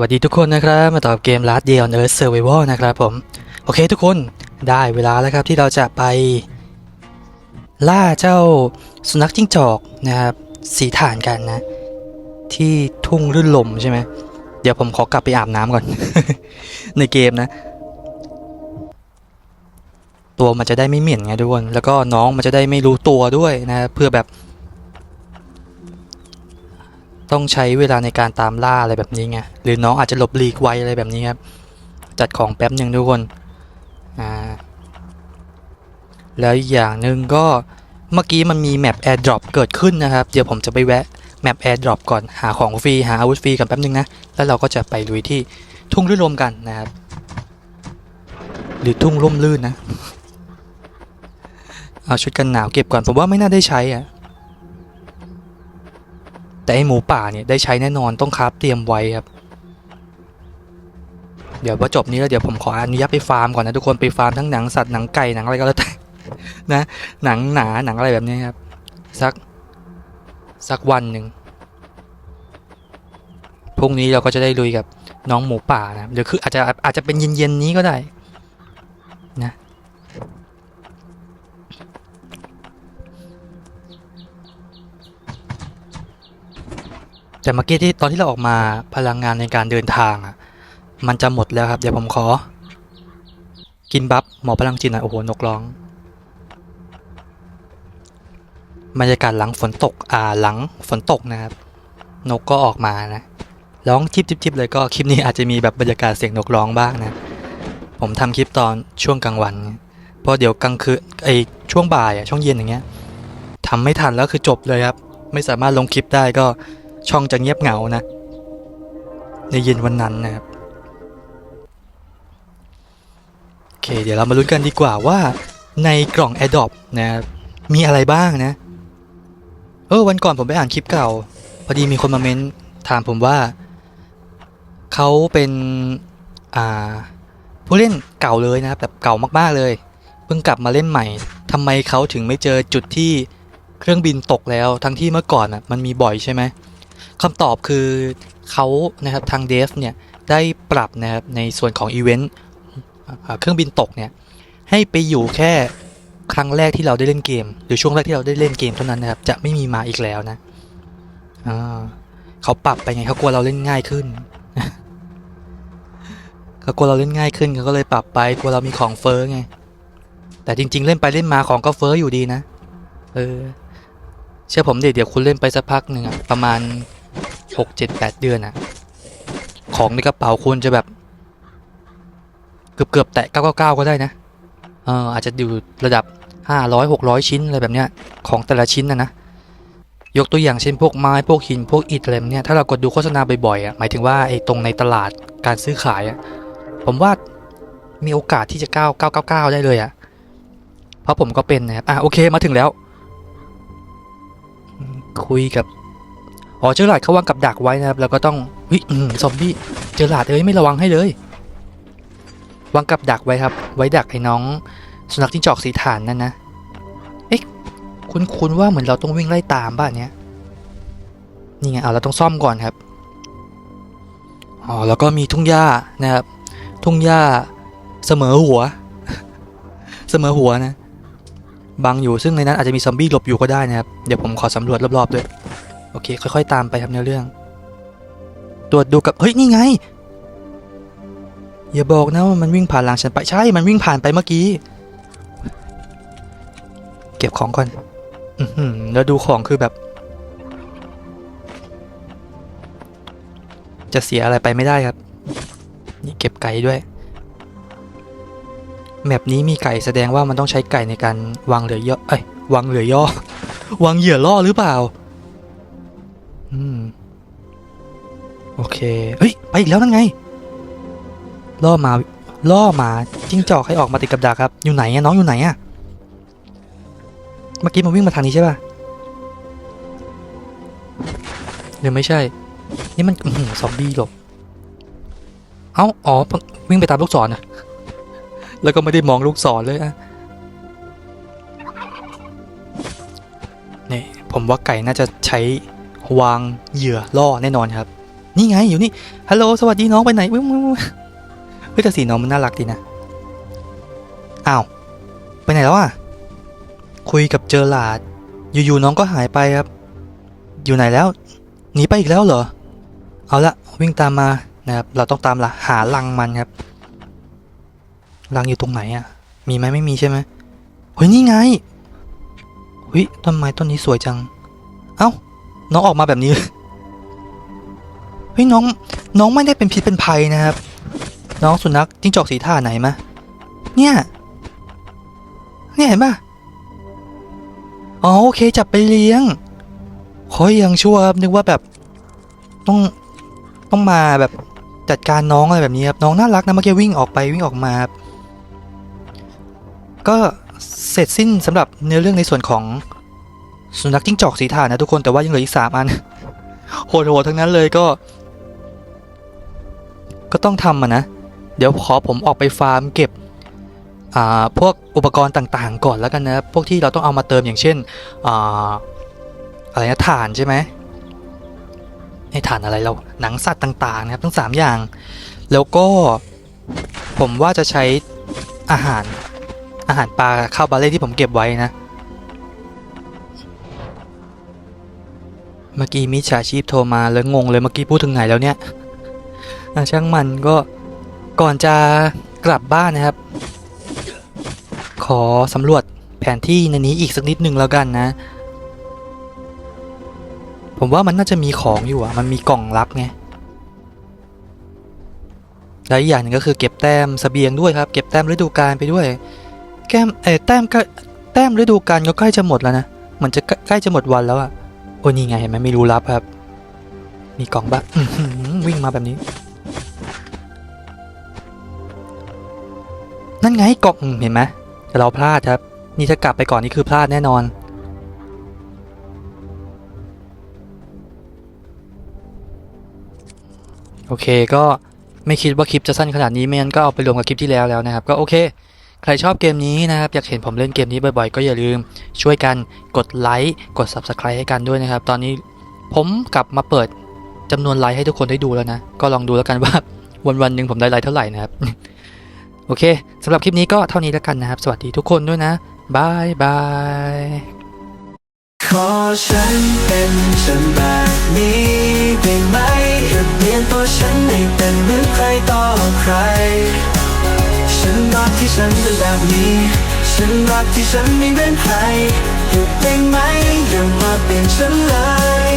วัสดีทุกคนนะครับ มาต่อบเกม Last Day on Earth Survival นะครับผม โอเคทุกคนได้เวลาแล้วครับที่เราจะไป ล่าเจ้าสุนัขจิ้งจอกนะครับ สีฐานกันนะ ที่ทุ่งรื่นลมใช่ไหม เดี๋ยวผมขอกลับไปอาบน้ำก่อน ในเกมนะ ตัวมันจะได้ไม่เหม็นไงทุกคน แล้วก็น้องมันจะได้ไม่รู้ตัวด้วยนะเพื่อแบบ ต้องใช้เวลาในการตามล่าอะไรแบบนี้ไงหรือน้องอาจจะหลบหลีกไวอะไรแบบนี้ครับจัดของแป๊บหนึ่งทุกคนอ่าแล้วอีกอย่างหนึ่งก็เมื่อกี้มันมีแมป AirDrop เกิดขึ้นนะครับ เดี๋ยวผมจะไปแวะแมป AirDrop ก่อนหาของฟรีหาอาวุธฟรีกันแป๊บหนึงนะ แล้วเราก็จะไปลุยที่ทุ่งรื่นลมกันนะครับ หรือทุ่งร่มรื่นนะ เอาชุดกันหนาวเก็บก่อน ผมว่าไม่น่าได้ใช้อะ แต่ไอหมูป่าเนี่ยได้ใช้แน่นอนต้องคราฟเตรียมไว้ครับ เดี๋ยวพอจบนี้แล้วเดี๋ยวผมขออนุญาตไปฟาร์มก่อนนะทุกคนไปฟาร์มทั้งหนังสัตว์หนังไก่หนังอะไรก็แล้วแต่นะหนังหนาหนังอะไรแบบนี้ครับสักสักวันหนึ่งพรุ่งนี้เราก็จะได้ลุยกับน้องหมูป่านะเดี๋ยวคืออาจจะอาจจะเป็นเย็นๆนี้ก็ได้ แต่เมื่อกี้ที่ตอนที่เราออกมาพลังงานในการเดินทางอะ มันจะหมดแล้วครับ เดี๋ยวผมขอ กินบัฟหมอพลังจิตหน่อยโอ้โหนกร้องบรรยากาศหลังฝนตกอ่าหลังฝนตกนะครับ นกก็ออกมานะร้องจิบจิบจิบเลยก็คลิปนี้อาจจะมีแบบบรรยากาศเสียงนกร้องบ้างนะ ผมทำคลิปตอนช่วงกลางวันเพราะเดี๋ยวกลางคืนไอช่วงบ่ายอะช่วงเย็นอย่างเงี้ยทำไม่ทันแล้วคือจบเลยครับ ไม่สามารถลงคลิปได้ก็ ช่องจะเงียบเหงานะ ในเย็นวันนั้นนะครับโอเค เดี๋ยวเรามาลุ้นกันดีกว่าว่าในกล่อง a d o p นะครับมีอะไรบ้างนะ เออวันก่อนผมไปอ่านคลิปเก่า พอดีมีคนมาเม้นถามผมว่า เขาเป็นอ่าผู้เล่นเก่าเลยนะครับแบบเก่ามากๆเลย เพิ่งกลับมาเล่นใหม่ทำไมเขาถึงไม่เจอจุดที่เครื่องบินตกแล้ว ทั้งที่เมื่อก่อนอะมันมีบ่อยใช่ไหม คำตอบคือเขานะครับทางเดฟเนี่ยได้ปรับนะครับในส่วนของอีเวนต์เครื่องบินตกเนี่ยให้ไปอยู่แค่ครั้งแรกที่เราได้เล่นเกม หรือช่วงแรกที่เราได้เล่นเกมเท่านั้นนะครับจะไม่มีมาอีกแล้วนะเขาปรับไปไงเขากลัวเราเล่นง่ายขึ้นเขากลัวเราเล่นง่ายขึ้นเขาก็เลยปรับไปกลัวเรามีของเฟ้อไงแต่จริง ๆ เล่นไปเล่นมาของก็เฟ้ออยู่ดีนะ เออ เชื่อผมเดี๋ยวเดี๋ยวคุณเล่นไปสักพักหนึ่งอะประมาณ หกเจ็ดแปดเดือนอะของในกระเป๋าคุณจะแบบ เกือบเกือบแตะเก้าเก้าเก้าก็ได้นะเอออาจจะอยู่ระดับห้าร้อยหกร้อยชิ้นอะไรแบบเนี้ยของแต่ละชิ้นนะนะยกตัวอย่างเช่นพวกไม้พวกหินพวกอิฐอะไรแบบเนี้ยถ้าเรากดดูโฆษณาบ่อยๆอะหมายถึงว่าไอ้ตรงในตลาดการซื้อขายอะผมว่ามีโอกาสที่จะก้าวเก้าเก้าเก้าได้เลยอะเพราะผมก็เป็นนะครับอะโอเคมาถึงแล้ว คุยกับ อ๋อเจอหลาดเขาวางกับดักไว้นะครับแล้วก็ต้องวิอืมซอมบี้เจอหลาดเอ้ยไม่ระวังให้เลยวางกับดักไว้ครับ ไว้ดักไอ้น้อง สุนัขจิ้งจอกสีฐานนั่นนะเอ๊ะคุณคุณว่าเหมือนเราต้องวิ่งไล่ตามบ้านเนี้ยนี่ไงเอาเราต้องซ่อมก่อนครับอ๋อแล้วก็มีทุ่งหญ้านะครับ ทุ่งหญ้าเสมอหัว เสมอหัวนะบังอยู่ซึ่งในนั้นอาจจะมีซอมบี้หลบอยู่ก็ได้นะครับ เดี๋ยวผมขอสำรวจรอบๆด้วย อเค ค่อยๆ ตามไปครับในเรื่อง ตรวจดูกับ เฮ้ย นี่ไง อย่าบอกนะว่ามันวิ่งผ่านหลังฉันไปใช่ มันวิ่งผ่านไปเมื่อกี้ เก็บของก่อน อือหือแล้วดูของคือแบบ จะเสียอะไรไปไม่ได้ครับ นี่เก็บไก่ด้วย แมปนี้มีไก่แสดงว่ามันต้องใช้ไก่ในการวางเหลือย่อเอ้ยวางเหลือย่อวางเหยื่อล่อหรือเปล่า โอเคเฮ้ย ไปอีกแล้วนั่นไง ล่อหมา ล่อหมาจิ้งจอกให้ออกมาติดกับดักครับ อยู่ไหนอะน้องอยู่ไหนอะเมื่อกี้มันวิ่งมาทางนี้ใช่ป่ะหรือไม่ใช่ นี่มันอือหือซอมบี้หลบ เอ้า อ๋อ วิ่งไปตามลูกศรนะแล้วก็ไม่ได้มองลูกศรเลยอะนี่ผมว่าไก่น่าจะใช้วางเหยื่อล่อแน่นอนครับ นี่ไงอยู่นี่ฮัลโหลสวัสดีน้องไปไหนอุ๊ยเฮ้ยแต่สีน้องมันน่ารักดีนะอ้าวไปไหนแล้วอะคุยกับเจอหลาด อยู่ๆน้องก็หายไปครับ อยู่ไหนแล้วหนีไปอีกแล้วเหรอ เอาละวิ่งตามมานะครับเราต้องตามละหาลังมันครับลังอยู่ตรงไหนอะ มีไหมไม่มีใช่ไหมเฮ้ยนี่ไงเฮ้ยต้นไม้ต้นนี้สวยจัง เอ้าน้องออกมาแบบนี้ ฮ้ยน้องน้องไม่ได้เป็นพิษเป็นภัยนะครับ น้องสุนัขจิ้งจอกสีท่าไหนมาเนี่ยเนี่ยเห็นปะอ๋อโอเคจับไปเลี้ยงขอยังชั่วครับนึกว่าแบบต้องต้องมาแบบจัดการน้องอะไรแบบนี้ครับน้องน่ารักนะเมื่อกี้วิ่งออกไปวิ่งออกมาครับก็เสร็จสิ้นสำหรับเนื้อเรื่องในส่วนของสุนัขจิ้งจอกสีท่านะทุกคนแต่ว่ายังเหลืออีกสามอันโหดๆทั้งนั้นเลยก็ ก็ต้องทำนะ เดี๋ยวขอผมออกไปฟาร์มเก็บอ่าพวกอุปกรณ์ต่างๆ ก่อนแล้วกันนะ พวกที่เราต้องเอามาเติมอย่างเช่นอ่าอะไรนะถ่านใช่ไหมไอ้ถ่านอะไรเราหนังสัตว์ต่างๆนะครับทั้งสามอย่าง แล้วก็ผมว่าจะใช้อาหารอาหารปลาข้าวบาเล่ที่ผมเก็บไว้นะ เมื่อกี้มิจฉาชีพโทรมาแล้วงงเลยเมื่อกี้พูดถึงไหนแล้วเนี่ย ช่างมันก็ก่อนจะกลับบ้านนะครับ ขอสำรวจแผนที่ในนี้อีกสักนิดหนึ่งแล้วกันนะ ผมว่ามันน่าจะมีของอยู่อะมันมีกล่องลับไงและอีกอย่างหนึ่งก็คือเก็บแต้มสเสบียงด้วยครับ เก็บแต้มฤดูกาลไปด้วย แก้มเออแต้มก็แต้มฤดูกาลก็ใกล้จะหมดแล้วนะมันจะใกล้จะหมดวันแล้วอะโอ้นี่ไงเห็นไหมไม่รู้ลับครับ มีกล่องบ้าวิ่งมาแบบนี้ นั่นไงกล่องเห็นไหมแต่เราพลาดครับ นี่ถ้ากลับไปก่อนนี่คือพลาดแน่นอน โอเคก็ไม่คิดว่าคลิปจะสั้นขนาดนี้ไม่งั้นก็เอาไปรวมกับคลิปที่แล้วแล้วนะครับ ก็โอเค ใครชอบเกมนี้นะครับ อยากเห็นผมเล่นเกมนี้บ่อยๆ ก็อย่าลืมช่วยกันกดไลค์กด Subscribe ให้กันด้วยนะครับ ตอนนี้ผมกลับมาเปิดจำนวนไลค์ให้ทุกคนได้ดูแล้วนะ ก็ลองดูแล้วกันว่าวันวันๆหนึ่งผมได้ไลค์เท่าไหร่นะครับ โอเคสำหรับคลิปนี้ก็เท่านี้แล้วกันนะครับ สวัสดีทุกคนด้วยนะบายบายขอฉันเป็นฉันแบบนี้ได้ไหมหยุดเปลี่ยนตัวฉันให้เป็นเหมือนใครต่อใคร ฉันรักที่ฉันเป็นแบบนี้ ฉันรักที่ฉันไม่เป็นใครหยุดได้ไหมอย่ามาเปลี่ยนฉันเลย